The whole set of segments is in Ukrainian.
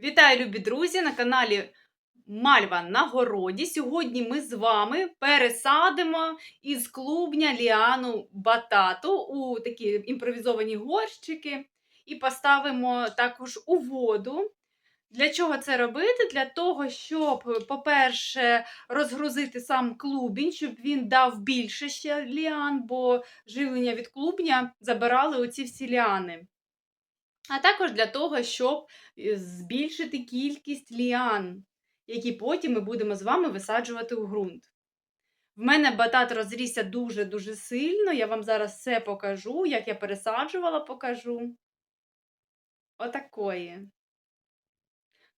Вітаю, любі друзі, на каналі Мальва на городі. Сьогодні ми з вами пересадимо із клубня ліану батату у такі імпровізовані горщики і поставимо також у воду. Для чого це робити? Для того, щоб, по-перше, розгрузити сам клубінь, щоб він дав більше ще ліан, бо живлення від клубня забирали оці всі ліани. А також для того, щоб е, збільшити кількість ліан, які потім ми будемо з вами висаджувати у ґрунт. В мене батат розрісся дуже-дуже сильно. Я вам зараз все покажу, як я пересаджувала, покажу. Отакої.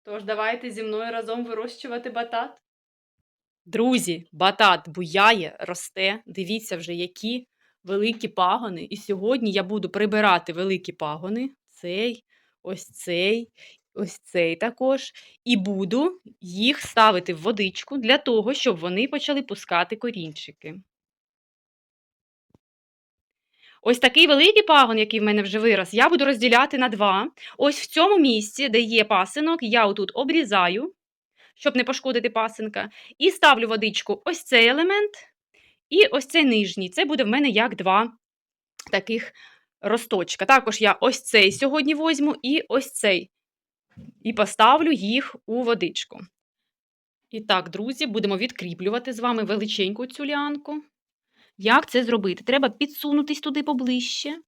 Тож, давайте зі мною разом вирощувати батат. Друзі, батат буяє, росте. Дивіться вже, які великі пагони. І сьогодні я буду прибирати великі пагони. Цей, ось цей, ось цей також. І буду їх ставити в водичку для того, щоб вони почали пускати корінчики. Ось такий великий пагон, який в мене вже вирос, я буду розділяти на два. Ось в цьому місці, де є пасинок, я отут обрізаю, щоб не пошкодити пасинка, і ставлю водичку ось цей елемент і ось цей нижній. Це буде в мене як два таких росточка. Також я ось цей сьогодні возьму і ось цей. І поставлю їх у водичку. І так, друзі, будемо відкріплювати з вами величеньку цю лянку. Як це зробити? Треба підсунутись туди поближче.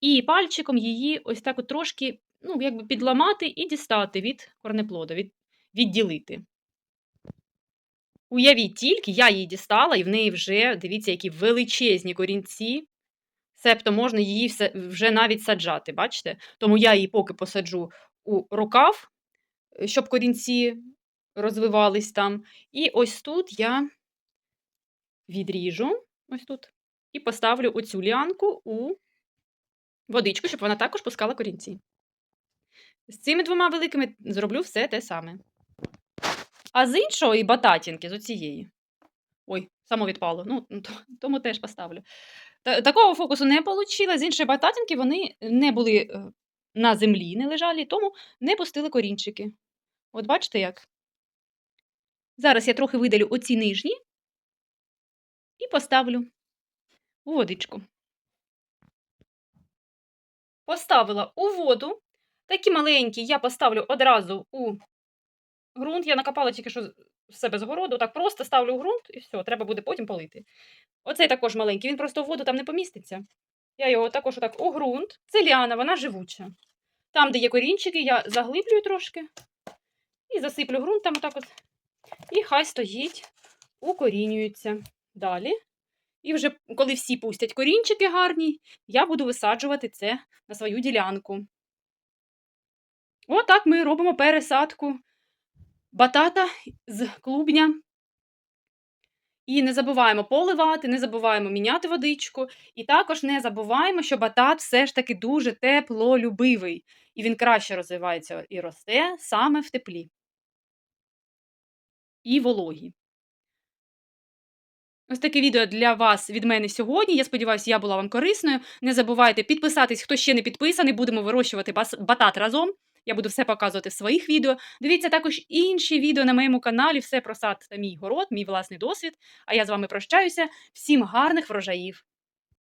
І пальчиком її ось так от трошки ну, якби підламати і дістати від корнеплода, від, відділити. Уявіть тільки, я її дістала, і в неї вже, дивіться, які величезні корінці. Себто можна її вже навіть саджати, бачите? Тому я її поки посаджу у рукав, е, щоб корінці розвивались там. І ось тут я відріжу, ось тут, і поставлю оцю лянку у водичку, щоб вона також пускала корінці. З цими двома великими зроблю все те саме. А з іншого і бататінки, з оцієї. Ой, само відпало. Ну, тому теж поставлю. Такого фокусу не вийшло. З іншої бататінки вони не були е, на землі, не лежали, тому не пустили корінчики. От бачите як? Зараз я трохи видалю оці нижні і поставлю у водичку. Поставила у воду. Такі маленькі я поставлю одразу у ґрунт. Я накопала тільки що в себе з городу. Так просто ставлю у ґрунт і все, треба буде потім полити. Оцей також маленький, він просто в воду там не поміститься. Я його також отак у ґрунт. Це ліана, вона живуча. Там, де є корінчики, я заглиблюю трошки і засиплю ґрунтом отак от. І хай стоїть, укорінюється. Далі. І вже коли всі пустять корінчики гарні, я буду висаджувати це на свою ділянку. Отак ми робимо пересадку батата з клубня. І не забуваємо поливати, не забуваємо міняти водичку. І також не забуваємо, що батат все ж таки дуже теплолюбивий. І він краще розвивається і росте саме в теплі. І вологі. Ось таке відео для вас від мене сьогодні. Я сподіваюся, я була вам корисною. Не забувайте підписатись, хто ще не підписаний. Будемо вирощувати батат разом. Я буду все показувати в своїх відео. Дивіться також інші відео на моєму каналі, все про сад та мій город, мій власний досвід. А я з вами прощаюся. Всім гарних врожаїв!